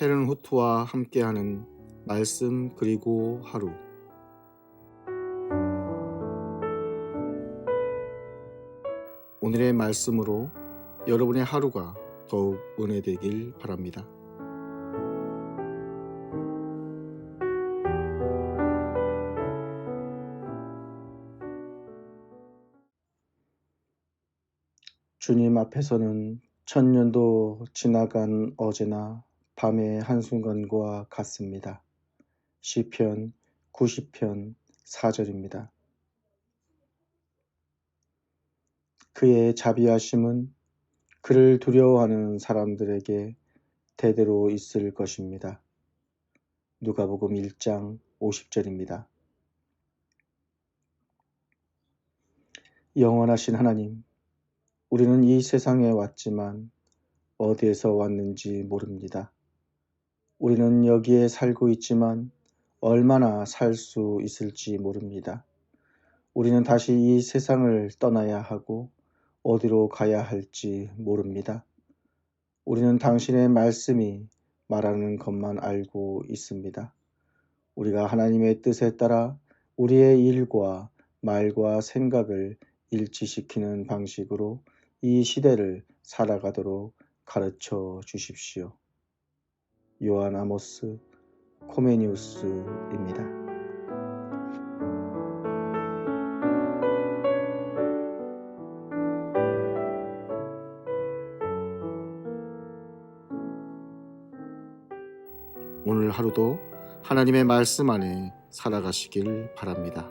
헤른 후트와 함께하는 말씀 그리고 하루 오늘의 말씀으로 여러분의 하루가 더욱 은혜되길 바랍니다. 주님 앞에서는 천년도 지나간 어제나 밤의 한순간과 같습니다. 시편 90편 4절입니다. 그의 자비하심은 그를 두려워하는 사람들에게 대대로 있을 것입니다. 누가복음 1장 50절입니다. 영원하신 하나님, 우리는 이 세상에 왔지만 어디에서 왔는지 모릅니다. 우리는 여기에 살고 있지만 얼마나 살 수 있을지 모릅니다. 우리는 다시 이 세상을 떠나야 하고 어디로 가야 할지 모릅니다. 우리는 당신의 말씀이 말하는 것만 알고 있습니다. 우리가 하나님의 뜻에 따라 우리의 일과 말과 생각을 일치시키는 방식으로 이 시대를 살아가도록 가르쳐 주십시오. 요한 아모스 코메니우스입니다. 오늘 하루도 하나님의 말씀 안에 살아가시길 바랍니다.